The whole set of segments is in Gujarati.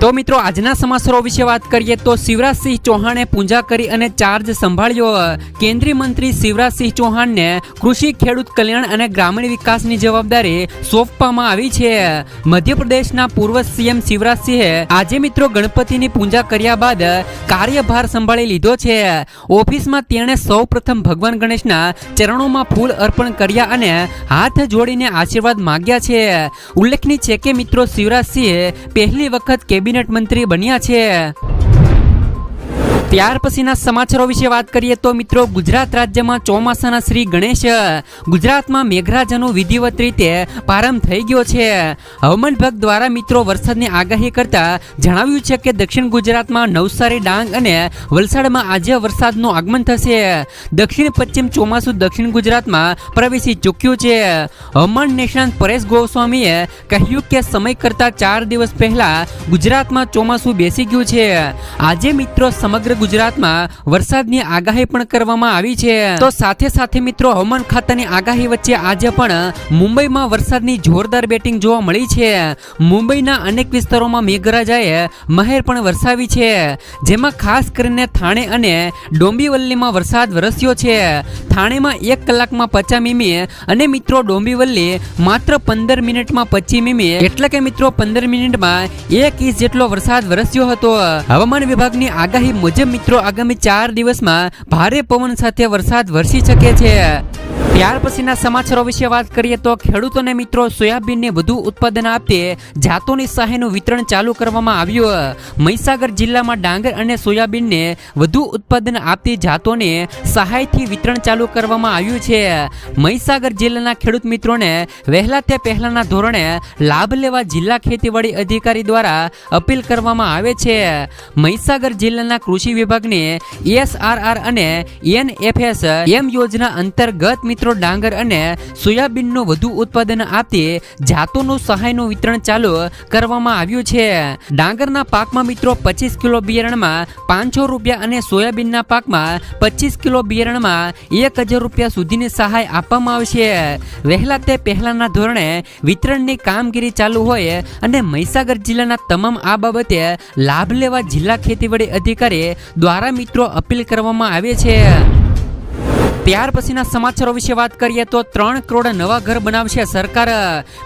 તો મિત્રો, આજના સમાચારો વિશે વાત કરીએ તો શિવરાજસિંહ ચૌહાણે પૂજા કરી અને ચાર્જ સંભાળ્યો કેન્દ્રીય મંત્રી શિવરાજસિંહ ચૌહાણને કૃષિ, ખેડૂત કલ્યાણ અને ગ્રામીણ વિકાસની જવાબદારી સોંપવામાં આવી છે. મધ્યપ્રદેશના પૂર્વ સીએમ શિવરાજસિંહે આજે મિત્રો ગણપતિની પૂજા કર્યા બાદ કાર્યભાર સંભાળી લીધો છે. ઓફિસમાં તેણે સૌ પ્રથમ ભગવાન ગણેશના ચરણોમાં ફૂલ અર્પણ કર્યા અને હાથ જોડીને આશીર્વાદ માગ્યા છે. ઉલ્લેખનીય છે કે મિત્રો, શિવરાજસિંહે પહેલી વખત કેબિનેટ મંત્રી બન્યા છે. ત્યાર પછીના સમાચારો વિશે વાત કરીએ તો મિત્રો, ગુજરાત રાજ્યમાં ચોમાસાના શ્રી ગણેશ, ગુજરાતમાં મેઘરાજાનો વિધિવત રીતે પ્રારંભ થઈ ગયો છે. હવામાન વિભાગ દ્વારા મિત્રો, વરસાદની આગાહી કરતા જણાવ્યું છે કે દક્ષિણ ગુજરાતમાં નવસારી, ડાંગ અને વલસાડમાં આજે વરસાદનું આગમન થશે. દક્ષિણ, પશ્ચિમ ચોમાસું દક્ષિણ ગુજરાતમાં પ્રવેશી ચૂક્યું છે. હવામાન નિષ્ણાંત પરેશ ગોસ્વામીએ કહ્યું કે સમય કરતા ચાર દિવસ પહેલા ગુજરાતમાં ચોમાસું બેસી ગયું છે. આજે મિત્રો, સમગ્ર ગુજરાતમાં વરસાદની આગાહી પણ કરવામાં આવી છે. તો સાથે સાથે મિત્રો, હવામાન ખાતાની આગાહી વચ્ચે આજે પણ મુંબઈમાં વરસાદની જોરદાર બેટિંગ જોવા મળી છે. મુંબઈના અનેક વિસ્તારોમાં મેઘરાજાએ મહેર પણ વરસાવી છે. જેમાં ખાસ કરીને થાણે અને ડોંબીવલ્લીમાં વરસાદ વરસ્યો છે. થાણેમાં એક કલાકમાં પચાસ મીમી અને મિત્રો, ડોંબીવલ્લી માત્ર પંદર મિનિટમાં પચીસ મીમી. એટલે કે મિત્રો, પંદર મિનિટમાં એક ઇંચ જેટલો વરસાદ વરસ્યો હતો. હવામાન વિભાગની આગાહી મુજબ મિત્રો આગામી ચાર દિવસમાં ભારે પવન સાથે વરસાદ વરસી શકે છે. ત્યાર પછીના સમાચારો વિશે વાત કરીએ તો ખેડૂતોને મિત્રો સોયાબીનને વધુ ઉત્પાદન આપે જાતોની સહાયનું વિતરણ ચાલુ કરવામાં આવ્યું. મહીસાગર જિલ્લામાં ડાંગર અને સોયાબીનને વધુ ઉત્પાદન આપતી જાતોને સહાયથી વિતરણ ચાલુ કરવામાં આવ્યું છે. મહીસાગર જિલ્લાના ખેડૂત મિત્રોને વહેલા તે પહેલાના ધોરણે લાભ લેવા જિલ્લા ખેતીવાડી અધિકારી દ્વારા અપીલ કરવામાં આવે છે. મહીસાગર જિલ્લાના કૃષિ વિભાગને એસઆરઆર અને એનએફએસ એમ યોજના અંતર્ગત મિત્રો ડાંગર અને સોયાબીનનું વધુ ઉત્પાદન આપતી જાતોનું સહાયનું વિતરણ ચાલુ કરવામાં આવ્યું છે. ડાંગરના પાકમાં મિત્રો પચીસ કિલો બિયારણમાં પાંચસો રૂપિયા અને સોયાબીનના પાકમાં પચીસ કિલો બિયારણમાં એક હજાર રૂપિયા સુધીની સહાય આપવામાં આવશે. વહેલા તે પહેલાના ધોરણે વિતરણની કામગીરી ચાલુ હોય અને મહીસાગર જિલ્લાના તમામ આ બાબતે લાભ લેવા જિલ્લા ખેતીવાડી અધિકારી દ્વારા મિત્રો અપીલ કરવામાં આવે છે. ત્યાર પછીના સમાચારો વિશે વાત કરીએ તો ત્રણ કરોડ નવા ઘર બનાવશે સરકાર.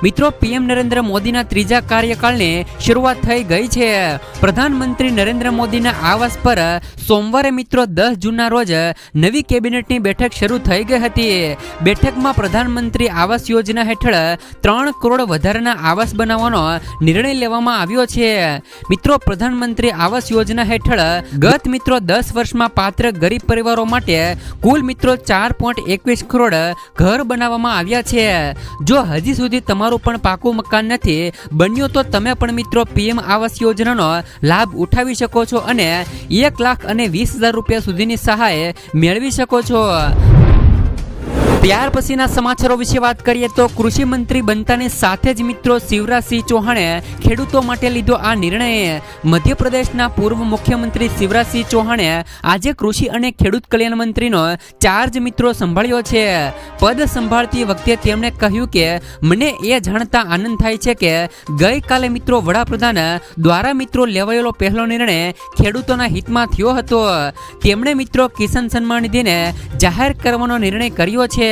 મિત્રો, પીએમ નરેન્દ્ર મોદીના ત્રીજા કાર્યકાળને શરૂઆત થઈ ગઈ છે. પ્રધાનમંત્રી નરેન્દ્ર મોદીના આવાસ પર સોમવારે મિત્રો દસ જૂનના રોજ નવી કેબિનેટની બેઠક શરૂ થઈ ગઈ હતી. બેઠકમાં પ્રધાનમંત્રી આવાસ યોજના હેઠળ ત્રણ કરોડ વધારાના આવાસ બનાવવાનો નિર્ણય લેવામાં આવ્યો છે. મિત્રો, પ્રધાનમંત્રી આવાસ યોજના હેઠળ ગત મિત્રો દસ વર્ષમાં પાત્ર ગરીબ પરિવારો માટે કુલ મિત્રો ચાર પોઈન્ટ એકવીસ કરોડ ઘર બનાવવામાં આવ્યા છે. જો હજી સુધી તમારું પણ પાકું મકાન નથી બન્યું, તો તમે પણ મિત્રો પીએમ આવાસ યોજનાનો લાભ ઉઠાવી શકો છો અને એક લાખ અને વીસ હજાર રૂપિયા સુધીની સહાય મેળવી શકો છો. ત્યાર પછીના સમાચારો વિશે વાત કરીએ તો કૃષિ મંત્રી બનતાની સાથે જ મિત્રો શિવરાજસિંહ ચૌહાણે ખેડૂતો માટે લીધો આ નિર્ણય. મધ્યપ્રદેશના પૂર્વ મુખ્યમંત્રી શિવરાજસિંહ ચૌહાણે આજે કૃષિ અને ખેડૂત કલ્યાણ મંત્રીનો ચાર્જ મિત્રો સંભાળ્યો છે. પદ સંભાળતી વખતે તેમણે કહ્યું કે, મને એ જાણતા આનંદ થાય છે કે ગઈકાલે મિત્રો વડાપ્રધાન દ્વારા મિત્રો લેવાયેલો પહેલો નિર્ણય ખેડૂતોના હિતમાં થયો હતો. તેમણે મિત્રો કિસાન સન્માન નિધિને જાહેર કરવાનો નિર્ણય કર્યો છે.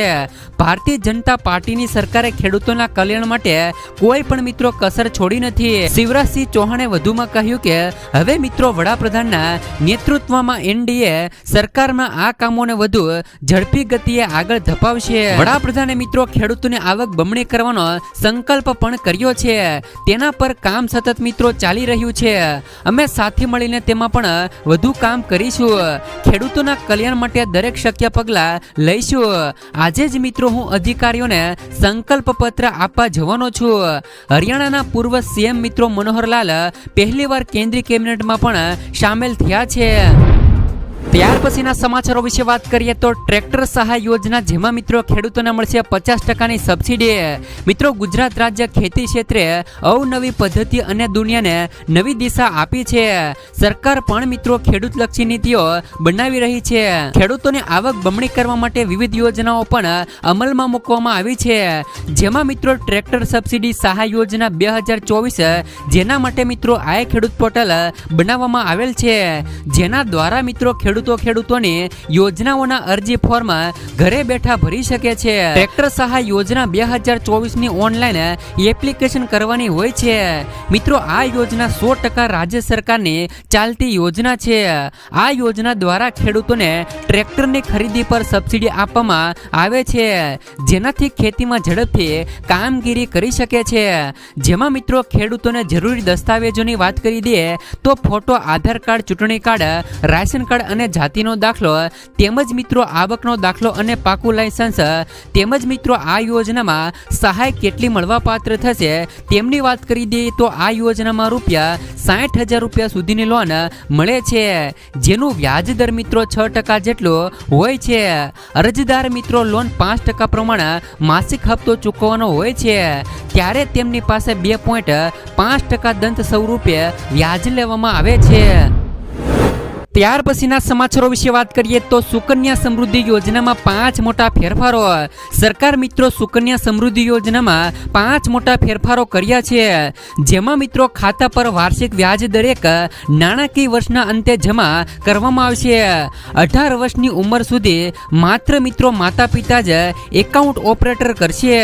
ભારતીય જનતા પાર્ટીની સરકારે ખેડૂતોના કલ્યાણ માટે કોઈ પણ મિત્રો કસર છોડી નથી. શિવરાજસિંહ ચૌહાણે વધુમાં કહ્યું કે, હવે મિત્રો વડાપ્રધાનના નેતૃત્વમાં એનડીએ સરકારમાં આ કામોને વધુ ઝડપી ગતિએ આગળ ધપાવશે. વડાપ્રધાને મિત્રો ખેડૂતોની આવક બમણી કરવાનો સંકલ્પ પણ કર્યો છે. તેના પર કામ સતત મિત્રો ચાલી રહ્યું છે. અમે સાથે મળીને તેમાં પણ વધુ કામ કરીશું. ખેડૂતોના કલ્યાણ માટે દરેક શક્ય પગલાં લઈશું. આજે જ મિત્રો હું અધિકારીઓને સંકલ્પ પત્ર આપવા જવાનો છું. હરિયાણાના પૂર્વ સીએમ મિત્રો મનોહરલાલ પહેલીવાર કેન્દ્રીય કેબિનેટમાં પણ સામેલ થયા છે. ત્યાર પછીના સમાચારો વિશે વાત કરીએ તો ટ્રેક્ટર સહાય યોજના જેમાં મિત્રો ખેડૂતોને મળશે પચાસ ટકાની સબસિડી. મિત્રો, ગુજરાત રાજ્ય ખેતી ક્ષેત્રે અવનવી પદ્ધતિ અને દુનિયાને નવી દિશા આપી છે. સરકાર પણ મિત્રો ખેડૂતલક્ષી નીતિઓ બનાવી રહી છે. ખેડૂતોની આવક બમણી કરવા માટે વિવિધ યોજનાઓ પણ અમલમાં મૂકવામાં આવી છે. જેમાં મિત્રો ટ્રેક્ટર સબસિડી સહાય યોજના બે હજાર ચોવીસ, જેના માટે મિત્રો આ ખેડૂત પોર્ટલ બનાવવામાં આવેલ છે. જેના દ્વારા મિત્રો ખેડૂતો ખેડૂતોની યોજનાઓના અરજી ફોર્મ ઘરે બેઠા ભરી શકે છે. ટ્રેક્ટર સહાય યોજના બે હજાર ચોવીસની ઓનલાઈન એપ્લિકેશન કરવાની હોય છે. મિત્રો, આ યોજના સો ટકા રાજ્ય સરકારની ચાલતી યોજના છે. આ યોજના દ્વારા ખેડૂતોને ટ્રેક્ટરની ખરીદી પર સબસિડી આપવામાં આવે છે. જેનાથી ખેતીમાં ઝડપથી કામગીરી કરી શકે છે. જેમાં મિત્રો, ખેડૂતોને જરૂરી દસ્તાવેજોની વાત કરી દે તો ફોટો, આધાર કાર્ડ, ચૂંટણી કાર્ડ, રાશન કાર્ડ અને જાતિનો દાખલો, તેમજ મિત્રો આવકનો દાખલો અને પાકું લાયસન્સ, તેમજ મિત્રો આ યોજનામાં સહાય કેટલી મળવાપાત્ર થશે, તેમની વાત કરી દઈએ તો આ યોજનામાં રૂપિયા સાઠ હજાર રૂપિયા સુધીની લોન મળે છે. જેનું વ્યાજ દર મિત્રો છ ટકા જેટલો હોય છે. અરજદાર મિત્રો લોન પાંચ ટકા પ્રમાણે માસિક હપ્તો ચૂકવવાનો હોય છે. ત્યારે તેમની પાસે બે પોઈન્ટ પાંચ ટકા દંત સ્વરૂપે વ્યાજ લેવામાં આવે છે. ત્યાર પછીના સમાચારો વિશે વાત કરીએ તો સુકન્યા સમૃદ્ધિ યોજનામાં પાંચ મોટા ફેરફારો. સરકાર મિત્રો સુકન્યા સમૃદ્ધિ યોજનામાં પાંચ મોટા ફેરફારો કર્યા છે. જેમાં મિત્રો ખાતા પર વાર્ષિક વ્યાજ દરેક નાણાકીય વર્ષના અંતે જમા કરવામાં આવશે. અઢાર વર્ષની ઉંમર સુધી માત્ર મિત્રો માતા પિતા જ એકાઉન્ટ ઓપરેટર કરશે.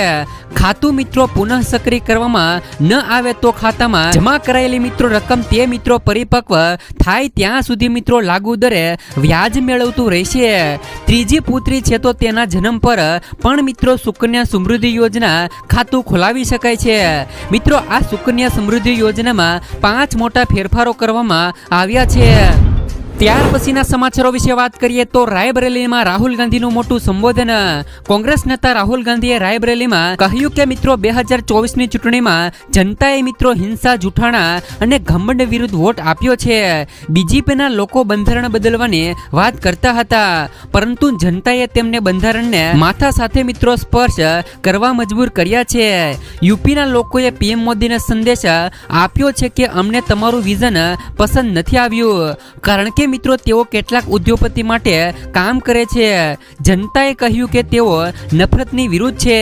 ખાતું મિત્રો પુનઃ સક્રિય કરવામાં ન આવે તો ખાતામાં જમા કરાયેલી મિત્રો રકમ તે મિત્રો પરિપક્વ થાય ત્યાં સુધી મિત્રો લાગુ દરે વ્યાજ મેળવતું રહેશે. ત્રીજી પુત્રી છે તો તેના જન્મ પર પણ મિત્રો સુકન્યા સમૃદ્ધિ યોજના ખાતું ખોલાવી શકાય છે. મિત્રો, આ સુકન્યા સમૃદ્ધિ યોજનામાં પાંચ મોટા ફેરફારો કરવામાં આવ્યા છે. ત્યાર પછીના સમાચારો વિશે વાત કરીએ તો રાયબરેલીમાં રાહુલ ગાંધીનું મોટું સંબોધન. કોંગ્રેસ નેતા રાહુલ ગાંધીએ રાયબરેલીમાં કહ્યું કે મિત્રો, બે હજાર ચોવીસની ચૂંટણીમાં જનતાએ મિત્રો હિંસા જૂઠાણા અને ઘમંડ વિરુદ્ધ વોટ આપ્યો છે. બીજેપીના લોકો બંધારણ બદલવાની વાત કરતા હતા, પરંતુ જનતાએ તેમને બંધારણને માથા સાથે મિત્રો સ્પર્શ કરવા મજબૂર કર્યા છે. યુપીના લોકોએ પીએમ મોદીને સંદેશ આપ્યો છે કે અમને તમારું વિઝન પસંદ નથી આવ્યું, કારણ કે મિત્રો, તેઓ કેટલાક ઉદ્યોગપતિ માટે કામ કરે છે. જનતાએ કહ્યું કે તેઓ નફરતની વિરુદ્ધ છે.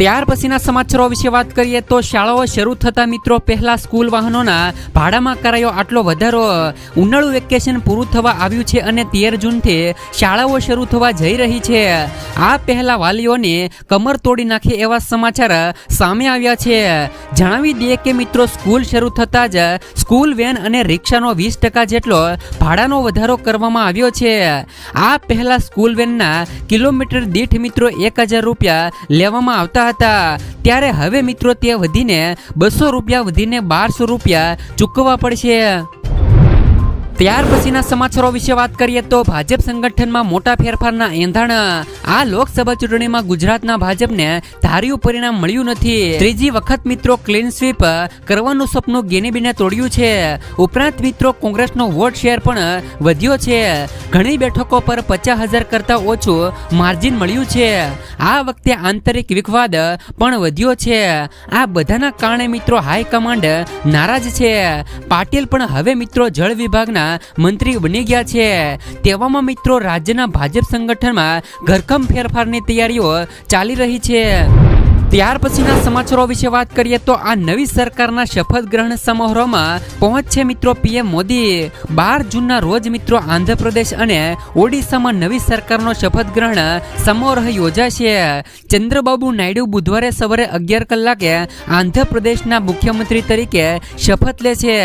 ત્યાર પછીના સમાચારો વિશે વાત કરીએ તો શાળાઓ શરૂ થતા મિત્રો પહેલા સ્કૂલ વાહનોના ભાડામાં કરાયો આટલો વધારો. ઉનાળુ વેકેશન પૂરું થવા આવ્યું છે અને તેર જૂનથી શાળાઓ શરૂ થવા જઈ રહી છે. આ પહેલા વાલીઓને કમર તોડી નાખે એવા સમાચાર સામે આવ્યા છે. જણાવી દઈએ કે મિત્રો સ્કૂલ શરૂ થતાં જ સ્કૂલ વેન અને રિક્ષાનો વીસ ટકા જેટલો ભાડાનો વધારો કરવામાં આવ્યો છે. આ પહેલા સ્કૂલ વેનના કિલોમીટર દીઠ મિત્રો એક હજાર રૂપિયા લેવામાં આવતા હતા. ત્યારે હવે મિત્રો તે વધીને બસો રૂપિયા વધીને બારસો રૂપિયા ચૂકવવા પડશે. ત્યાર પછીના સમાચારો વિશે વાત કરીએ તો ભાજપ સંગઠનમાં મોટા ફેરફારના એંધાણ. આ લોકસભા ચૂંટણીમાં ગુજરાતના ભાજપને ધાર્યું પરિણામ મળ્યું નથી. ત્રીજી વખત મિત્રો ક્લીન સ્વીપ કરવાનું સપનું ગેનીબીને તોડ્યું છે. ઉપરાંત મિત્રો કોંગ્રેસનો વોટ શેર પણ વધ્યો છે. ઘણી બેઠકો પર પચાસ હજાર કરતાં ઓછું માર્જિન મળ્યું છે. આ વખતે આંતરિક વિખવાદ પણ વધ્યો છે. આ બધાના કારણે મિત્રો હાઈકમાન્ડ નારાજ છે. પાટીલ પણ હવે મિત્રો જળ વિભાગના મંત્રી બની ગયા છે. તેવામાં મિત્રો રાજ્યના ભાજપ સંગઠનમાં ઘરખમ ફેરફારની તૈયારીઓ ચાલી રહી છે. ત્યાર પછીના સમાચારો વિશે વાત કરીએ તો આ નવી સરકારના શપથ ગ્રહણ સમારોહમાં પહોંચશે મિત્રો પીએમ મોદી. બાર જૂનના રોજ મિત્રો આંધ્રપ્રદેશ અને ઓડિશામાં નવી સરકારનો શપથ ગ્રહણ સમારોહ યોજાશે. ચંદ્રબાબુ નાયડુ બુધવારે સવારે અગિયાર કલાકે આંધ્રપ્રદેશના મુખ્યમંત્રી તરીકે શપથ લે છે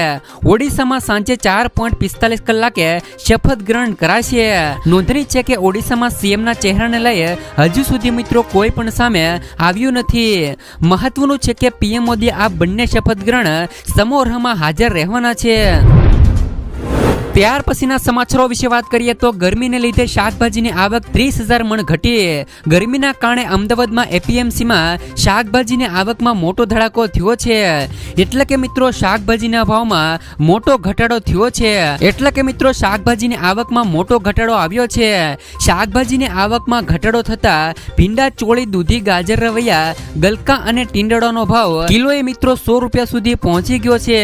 ઓડિશામાં સાંજે ચાર પોઈન્ટ પિસ્તાલીસ કલાકે શપથ ગ્રહણ કરાશે. નોંધણી છે કે ઓડિશામાં સીએમના ચહેરાને લઈ હજુ સુધી મિત્રો કોઈ પણ સામે આવ્યું નથી. મહત્વનું છે કે પીએમ મોદી આ બંને શપથ ગ્રહણ સમારોહમાં હાજર રહેવાના છે. ત્યાર પછીના સમાચારો વિશે વાત કરીએ તો ગરમીને લીધે શાકભાજીની આવક ત્રીસ હજાર મણ ઘટી ગરમીના કારણે અમદાવાદમાં એપીએમસીમાં શાકભાજીની આવકમાં મોટો ધડાકો થયો છે. એટલે કે મિત્રો શાકભાજીના ભાવમાં મોટો ઘટાડો થયો છે. એટલે કે મિત્રો શાકભાજીની આવકમાં મોટો ઘટાડો આવ્યો છે. શાકભાજીની આવકમાં ઘટાડો થતા ભીંડા, ચોળી, દૂધી, ગાજર, રવૈયા, ગલકા અને ટીંડળોનો ભાવ કિલોએ મિત્રો સો રૂપિયા સુધી પહોંચી ગયો છે.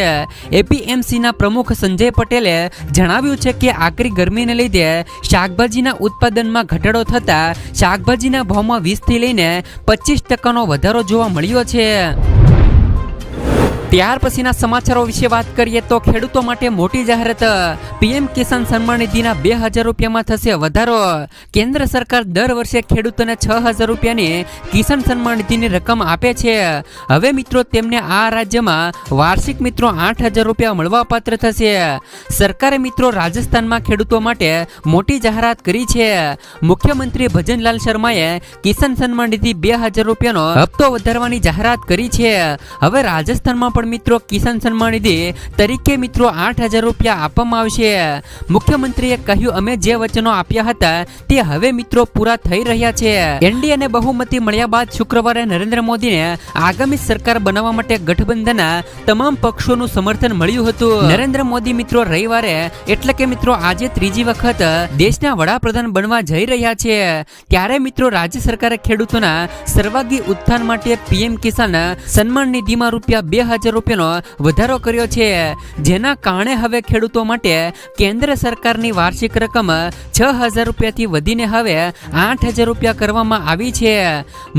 એપીએમસીના પ્રમુખ સંજય પટેલે જણાવ્યું છે કે આકરી ગરમીને લીધે શાકભાજીના ઉત્પાદનમાં ઘટાડો થતા શાકભાજીના ભાવમાં વીસથી લઈને પચીસ ટકાનો વધારો જોવા મળ્યો છે. ત્યાર પછીના સમાચારો વિશે વાત કરીએ તો ખેડૂતો માટે મોટી જાહેરાત, પીએમ કિસાન સન્માન નિધિના બે હજાર રૂપિયામાં થશે વધારો. કેન્દ્ર સરકાર દર વર્ષે ખેડૂતોને છ હજાર રૂપિયાની કિસાન સન્માન નિધિની રકમ આપે છે. હવે મિત્રો તેમને આ રાજ્યમાં વાર્ષિક મિત્રો આઠ હજાર રૂપિયા મળવાપાત્ર થશે. સરકારે મિત્રો રાજસ્થાનમાં ખેડૂતો માટે મોટી જાહેરાત કરી છે. મુખ્યમંત્રી ભજનલાલ શર્માએ કિસાન સન્માન નિધિ બે હજાર રૂપિયાનો હપ્તો વધારવાની જાહેરાત કરી છે. હવે રાજસ્થાનમાં પણ મિત્રો કિસાન સન્માન નિધિ તરીકે મિત્રો આઠ રૂપિયા આપવામાં આવશે. મુખ્યમંત્રીએ કહ્યું, અમે જે વચનો આપ્યા હતા તે હવે મિત્રો પૂરા થઈ રહ્યા છે. એનડીએ અને બહુમતી મળ્યા બાદ શુક્રવારે નરેન્દ્ર મોદીને આગામી સરકાર બનાવવા માટે ગઠબંધનના તમામ પક્ષોનું સમર્થન મળ્યું હતું. નરેન્દ્ર મોદી મિત્રો રવિવારે, એટલે કે મિત્રો આજે ત્રીજી વખત, દેશના વડાપ્રધાન બનવા જઈ રહ્યા છે. ત્યારે મિત્રો રાજ્ય સરકારે ખેડૂતોના સર્વાગી ઉત્થાન માટે પીએમ કિસાન સન્માન નિધિમાં રૂપિયા બે હજાર રૂપિયાનો વધારો કર્યો છે. જેના કારણે હવે ખેડૂતો માટે કેન્દ્ર સરકારની વાર્ષિક રકમ છ હજાર રૂપિયાથી વધીને હવે આઠ હજાર રૂપિયા કરવામાં આવી છે.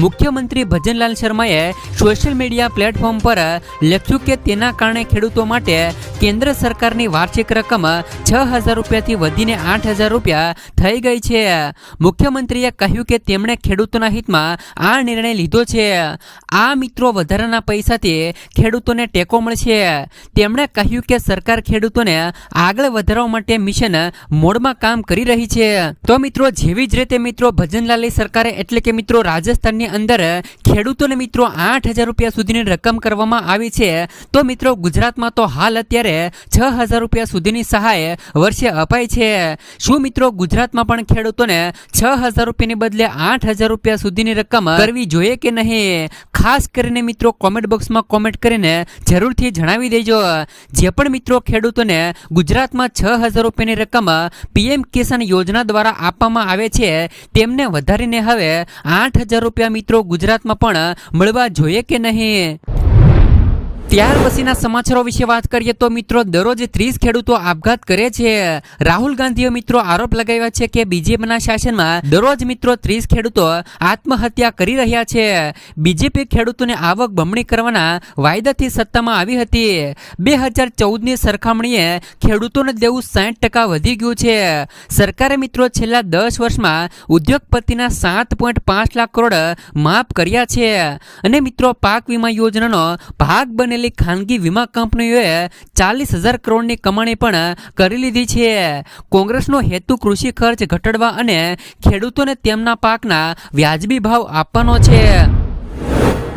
મુખ્યમંત્રી ભજનલાલ શર્માએ સોશિયલ મીડિયા પ્લેટફોર્મ પર લખ્યું કે તેના કારણે ખેડૂતો માટે કેન્દ્ર સરકારની વાર્ષિક રકમ છ હજાર રૂપિયાથી વધીને આઠ હજાર રૂપિયા થઈ ગઈ છે. મુખ્યમંત્રીએ કહ્યું કે તેમણે ખેડૂતોના હિતમાં આ નિર્ણય લીધો છે. આ મિત્રો વધારાના પૈસાથી ખેડૂતોને ટેકો મળશે. તેમણે કહ્યું કે સરકાર ખેડૂતોને આગળ વધારવા માટે મિશન મોડમાં કામ કરી રહી છે. તો મિત્રો, જેવી જ રીતે મિત્રો, ભજનલાલની સરકારે એટલે કે મિત્રો, રાજસ્થાનની અંદર ખેડૂતોને મિત્રો આઠ રૂપિયા સુધીની રકમ કરવામાં આવી છે. તો મિત્રો, ગુજરાતમાં તો હાલ અત્યારે છ હજાર રૂપિયા સુધીની સહાય વર્ષે અપાય છે. શું મિત્રો, ગુજરાતમાં પણ ખેડૂતોને છ હજાર રૂપિયાની બદલે આઠ હજાર રૂપિયા સુધીની રકમ કરવી જોઈએ કે નહીં? ખાસ કરીને મિત્રો કોમેન્ટ બોક્સમાં કોમેન્ટ કરીને જરૂરથી જણાવી દેજો. જે પણ મિત્રો ખેડૂતોને ગુજરાતમાં છ હજાર રૂપિયાની રકમ પીએમ કિસાન યોજના દ્વારા આપવામાં આવે છે, તેમને વધારીને હવે આઠ હજાર રૂપિયા મિત્રો ગુજરાતમાં પણ મળવા જોઈએ કે નહીં? ત્યાર પછીના સમાચારો વિશે વાત કરીએ તો મિત્રો, દરરોજ ત્રીસ ખેડૂતો આપઘાત કરે છે. રાહુલ ગાંધીએ મિત્રો આરોપ લગાવ્યા છે કે બીજેપીના શાસનમાં દરરોજ મિત્રો ત્રીસ ખેડૂતો આત્મહત્યા કરી રહ્યા છે. બીજેપી ખેડૂતોને આવક બમણી કરવાના વાયદાથી સત્તામાં આવી હતી. બે હજાર ચૌદની સરખામણીએ ખેડૂતોને દેવું સાઠ ટકા વધી ગયું છે. સરકારે મિત્રો છેલ્લા દસ વર્ષમાં ઉદ્યોગપતિના સાત પોઈન્ટ પાંચ લાખ કરોડ માફ કર્યા છે. અને મિત્રો, પાક વીમા યોજનાનો ભાગ બનેલી ખાનગી વીમા કંપનીઓએ ચાલીસ હજાર કરોડની કમાણી પણ કરી લીધી છે. કોંગ્રેસનો હેતુ કૃષિ ખર્ચ ઘટાડવા અને ખેડૂતોને તેમના પાકના વ્યાજબી ભાવ આપવાનો છે.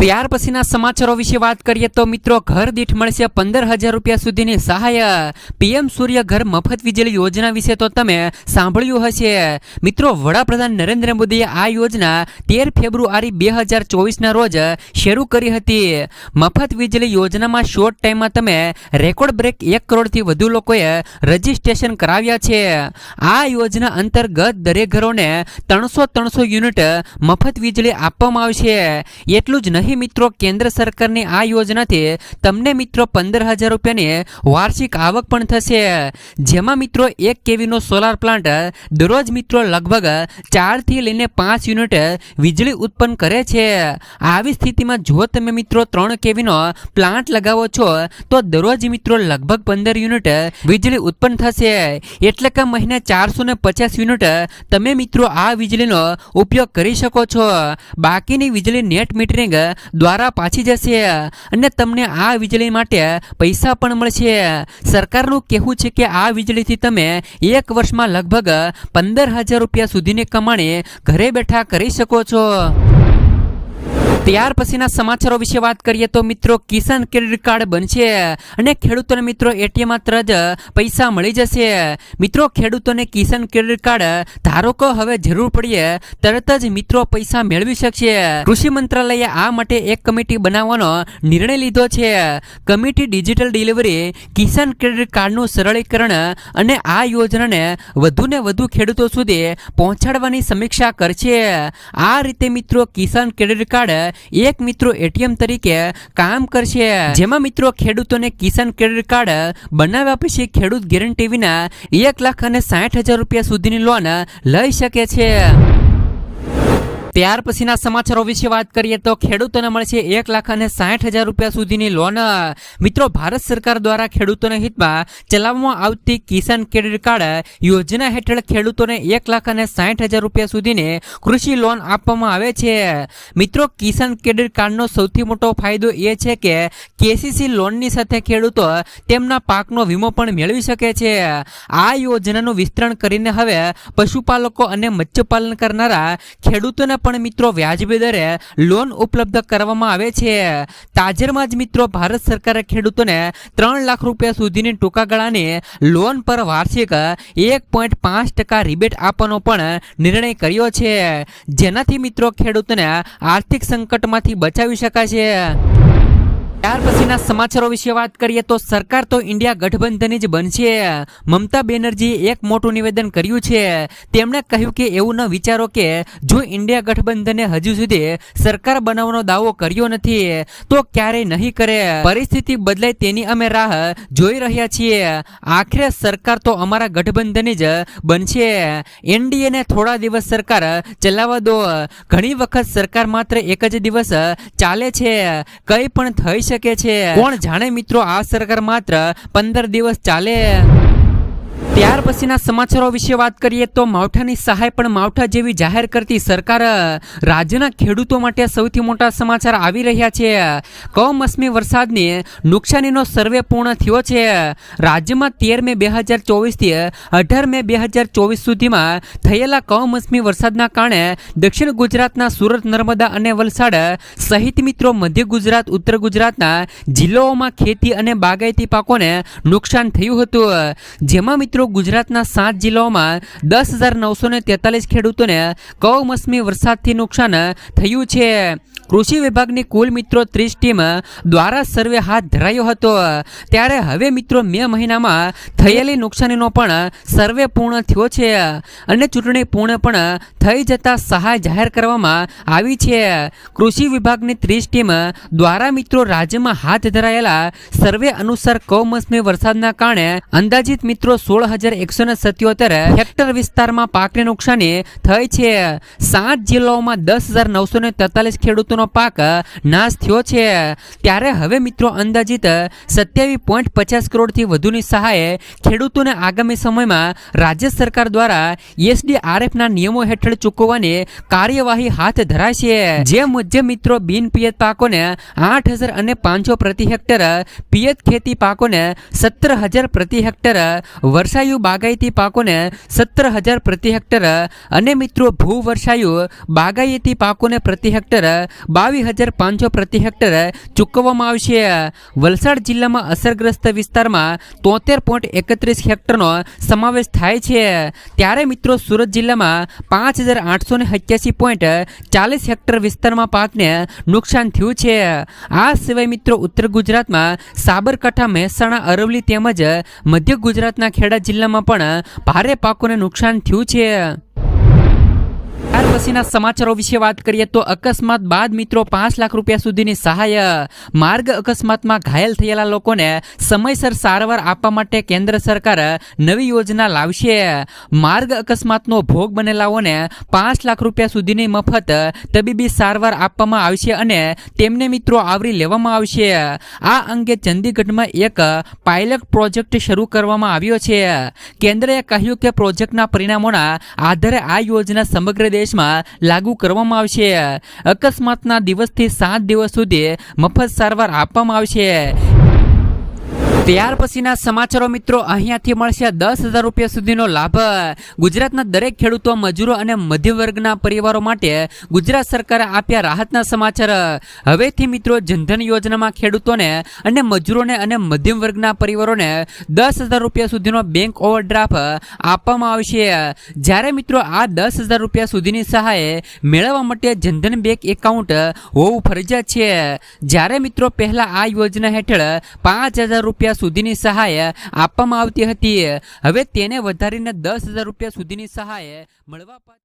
ત્યાર પછીના સમાચારો વિશે વાત કરીએ તો મિત્રો, ઘર દીઠ મળશે પંદર હજાર રૂપિયા સુધીની સહાય. પીએમ સૂર્ય ઘર મફત વીજળી યોજના વિશે તો તમે સાંભળ્યું હશે. મિત્રો, વડાપ્રધાન નરેન્દ્ર મોદીએ આ યોજના તેર ફેબ્રુઆરી બે હજાર ચોવીસના રોજ શરૂ કરી હતી. મફત વીજળી યોજનામાં શોર્ટ ટાઈમમાં તમે રેકોર્ડ બ્રેક એક કરોડથી વધુ લોકોએ રજીસ્ટ્રેશન કરાવ્યા છે. આ યોજના અંતર્ગત દરેક ઘરોને ત્રણસો ત્રણસો યુનિટ મફત વીજળી આપવામાં આવશે. એટલું જ નહીં મિત્રો કેન્દ્ર સરકારની આ યોજનાથી તમને મિત્રો પંદર હજાર રૂપિયાની વાર્ષિક આવક પણ થશે. જેમાં મિત્રો એક કેવીનો સોલાર પ્લાન્ટ દરરોજ મિત્રો લગભગ ચારથી લઈને પાંચ યુનિટ વીજળી ઉત્પન્ન કરે છે. આવી સ્થિતિમાં જો તમે મિત્રો ત્રણ કેવીનો પ્લાન્ટ લગાવો છો, તો દરરોજ મિત્રો લગભગ પંદર યુનિટ વીજળી ઉત્પન્ન થશે. એટલે કે મહિને ચારસો ને પચાસ યુનિટ તમે મિત્રો આ વીજળીનો ઉપયોગ કરી શકો છો. બાકીની વીજળી નેટ મીટરિંગ દ્વારા પાછી જશે. અને તમને આ વીજળી માટે પૈસા પણ મળશે. સરકારનું કહેવું છે કે આ વીજળીથી તમે એક વર્ષમાં લગભગ પંદર હજાર રૂપિયા સુધીની કમાણી ઘરે બેઠા કરી શકો છો. ત્યાર પછીના સમાચારો વિશે વાત કરીએ તો મિત્રો કિસાન ક્રેડિટ કાર્ડ બનશે અને ખેડૂતોને મિત્રો એટીએમ માત્ર જ પૈસા મળી જશે. મિત્રો ખેડૂતોને કિસાન ક્રેડિટ કાર્ડ ધારકો હવે જરૂર પડીએ તરત જ મિત્રો પૈસા મેળવી શકશે. કૃષિ મંત્રાલયે આ માટે એક કમિટી બનાવવાનો નિર્ણય લીધો છે. Committee digital delivery, Kisan credit કાર્ડનું સરળીકરણ અને આ યોજનાને વધુને વધુ ખેડૂતો સુધી પહોંચાડવાની સમીક્ષા કરશે. આ રીતે મિત્રો કિસાન ક્રેડિટ કાર્ડ એક મિત્રો એટીએમ તરીકે કામ કરશે. જેમાં મિત્રો ખેડૂતોને કિસાન ક્રેડિટ કાર્ડ બનાવ્યા પછી ખેડૂત ગેરંટી વિના એક લાખ અને સાઠ હજાર રૂપિયા સુધીની લોન લઈ શકે છે. ત્યાર પછીના સમાચારો વિશે વાત કરીએ તો ખેડૂતોને મળશે એક લાખ અને સાઠ હજાર રૂપિયા સુધીની લોન. મિત્રો, ભારત સરકાર દ્વારા ખેડૂતોના હિતમાં ચલાવવામાં આવતી કિસાન ક્રેડિટ કાર્ડ યોજના હેઠળ ખેડૂતોને એક લાખ અને સાઠ હજાર રૂપિયા સુધીની કૃષિ લોન આપવામાં આવે છે. મિત્રો, કિસાન ક્રેડિટ કાર્ડનો સૌથી મોટો ફાયદો એ છે કે કેસીસી લોનની સાથે ખેડૂતો તેમના પાકનો વીમો પણ મેળવી શકે છે. આ યોજનાનું વિસ્તરણ કરીને હવે પશુપાલકો અને મત્સ્યપાલન કરનારા ખેડૂતોને પણ મિત્રો વ્યાજબી દરે લોન ઉપલબ્ધ કરવામાં આવે છે. તાજેરમાં જ મિત્રો ભારત સરકારે ખેડૂતોને ત્રણ લાખ રૂપિયા સુધીની ટૂંકા ગાળાની લોન પર વાર્ષિક એક પોઈન્ટ પાંચ ટકા રિબેટ આપવાનો પણ નિર્ણય કર્યો છે. જેનાથી મિત્રો ખેડૂતોને આર્થિક સંકટમાંથી બચાવી શકાશે. ત્યાર પછીના સમાચારો વિશે વાત કરીએ તો સરકાર તો ઇન્ડિયા ગઠબંધનની જ બનશે. મમતા બેનર્જીએ એક મોટું નિવેદન કર્યું છે. તેમણે કહ્યું કે એવું ન વિચારો કે જો ઇન્ડિયા ગઠબંધને હજુ સુધી સરકાર બનાવવાનો દાવો કર્યો નથી, તો ક્યારેય નહીં કરે. પરિસ્થિતિ બદલાય તેની અમે રાહ જોઈ રહ્યા છીએ. આખરે સરકાર તો અમારા ગઠબંધનની જ બનશે. એનડીએને થોડા દિવસ સરકાર ચલાવવા દો. ઘણી વખત સરકાર માત્ર એક જ દિવસ ચાલે છે. કંઈ પણ થઈ શકે છે? કોણ જાણે મિત્રો આ સરકાર માત્ર પંદર દિવસ ચાલે? ત્યાર પછીના સમાચારો વિશે વાત કરીએ તો માવઠાની સહાય પણ માવઠા જેવી જાહેર કરતી સરકાર રાજ્યના ખેડૂતો માટે સૌથી મોટા સમાચાર આવી રહ્યા છે. કમોસમી વરસાદની નુકસાનીનો સર્વે પૂર્ણ થયો છે. રાજ્યમાં તેર મે બે હજાર ચોવીસથી અઢાર મે બે હજાર ચોવીસ સુધીમાં થયેલા કમોસમી વરસાદના કારણે દક્ષિણ ગુજરાતના સુરત, નર્મદા અને વલસાડ સહિત મિત્રો મધ્ય ગુજરાત, ઉત્તર ગુજરાતના જિલ્લાઓમાં ખેતી અને બાગાયતી પાકોને નુકસાન થયું હતું. જેમાં મિત્રો ગુજરાતના સાત જિલ્લાઓમાં દસ હજાર નવસો ને તેતાલીસ ખેડૂતોને કમોસમી વરસાદથી નુકસાન થયું છે. કૃષિ વિભાગની કુલ મિત્રો ત્રીસ ટીમ દ્વારા સર્વે હાથ ધરાયો હતો. ત્યારે હવે મિત્રો મે મહિનામાં થયેલી નુકસાનીનો પણ સર્વે પૂર્ણ થયો છે અને ચૂંટણી પૂર્ણ પણ થઈ જતા સહાય જાહેર કરવામાં આવી છે. કૃષિ વિભાગની ત્રીસ ટીમ દ્વારા મિત્રો રાજ્યમાં હાથ ધરાયેલા સર્વે અનુસાર કમોસમી વરસાદના કારણે અંદાજિત મિત્રો સોળ હજાર એકસો ને સત્યોતેર હેક્ટર વિસ્તારમાં પાકને નુકસાની થઈ છે. સાત જિલ્લાઓમાં દસ હજાર નવસો ને તેતાલીસ ખેડૂતોનો પાક નાશ થયો છે. ત્યારે હવે મિત્રો અંદાજિત સત્યાવીસ પોઈન્ટ પચાસ કરોડથી વધુની સહાય ખેડૂતોને આગામી સમયમાં રાજ્ય સરકાર દ્વારા એસડીઆરએફના નિયમો હેઠળ ચૂકવવાની કાર્યવાહી હાથ ધરાશે. જે મુજબ મિત્રો બિન પિયત પાકોને આઠ હજાર અને પાંચસો પ્રતિ હેક્ટર પિયત ખેતી પાકોને સત્તર હજાર પ્રતિ હેક્ટર વર્ષાયુ બાગાયતી પાકોને સત્તર હજાર પ્રતિ હેક્ટર અને મિત્રો ભૂ વર્ષાયુ બાગાયતી પાકોને પ્રતિ હેક્ટર બાવીસ હજાર પાંચસો પ્રતિ હેક્ટર ચૂકવવામાં આવશે વલસાડ જિલ્લામાં અસરગ્રસ્ત વિસ્તારમાં તોતેર પોઈન્ટ એકત્રીસ હેક્ટરનો સમાવેશ થાય છે. ત્યારે મિત્રો સુરત જિલ્લામાં પાંચ હજાર આઠસો ને સત્યાસી પોઈન્ટ ચાલીસ હેક્ટર વિસ્તારમાં પાકને નુકસાન થયું છે. આ સિવાય મિત્રો ઉત્તર ગુજરાતમાં સાબરકાંઠા, મહેસાણા, અરવલ્લી તેમજ મધ્ય ગુજરાતના ખેડા જિલ્લામાં પણ ભારે પાકોને નુકસાન થયું છે. ત્યાર પછીના સમાચારો વિશે વાત કરીએ તો અકસ્માત બાદ મિત્રો પાંચ લાખ રૂપિયા સુધીની સહાય, માર્ગ અકસ્માતમાં ઘાયલ થયેલા લોકોને સમયસર સારવાર આપવા માટે કેન્દ્ર સરકાર નવી યોજના લાવશે. માર્ગ અકસ્માતનો ભોગ બનેલાઓને પાંચ લાખ રૂપિયા સુધીની મફત તબીબી સારવાર આપવામાં આવશે અને તેમને મિત્રો આવરી લેવામાં આવશે. આ અંગે ચંદીગઢમાં એક પાયલટ પ્રોજેક્ટ શરૂ કરવામાં આવ્યો છે. કેન્દ્રએ કહ્યું કે પ્રોજેક્ટના પરિણામોના આધારે આ યોજના સમગ્ર દેશમાં લાગુ કરવામાં આવશે. અકસ્માતના દિવસથી સાત દિવસ સુધી મફત સારવાર આપવામાં આવશે. ત્યાર પછીના સમાચારો મિત્રો અહીંયાથી મળશે દસ હજાર રૂપિયા સુધીનો લાભ. ગુજરાતના દરેક ખેડૂતો, મજૂરો અને મધ્યમ વર્ગના પરિવારો માટે ગુજરાત સરકારે આપ્યા રાહતના સમાચાર. હવેથી મિત્રો જનધન યોજનામાં ખેડૂતોને અને મજૂરોને અને મધ્યમ વર્ગના પરિવારોને દસ હજાર રૂપિયા સુધીનો બેંક ઓવરડ્રાફ્ટ આપવામાં આવશે જ્યારે મિત્રો આ દસ હજાર રૂપિયા સુધીની સહાય મેળવવા માટે જનધન બેંક એકાઉન્ટ હોવું ફરજિયાત છે. જ્યારે મિત્રો પહેલાં આ યોજના હેઠળ પાંચ હજાર રૂપિયા સુધીની સહાય આપવામાં આવતી હતી. હવે તેને વધારીને દસ હજાર રૂપિયા સુધીની સહાય મળવા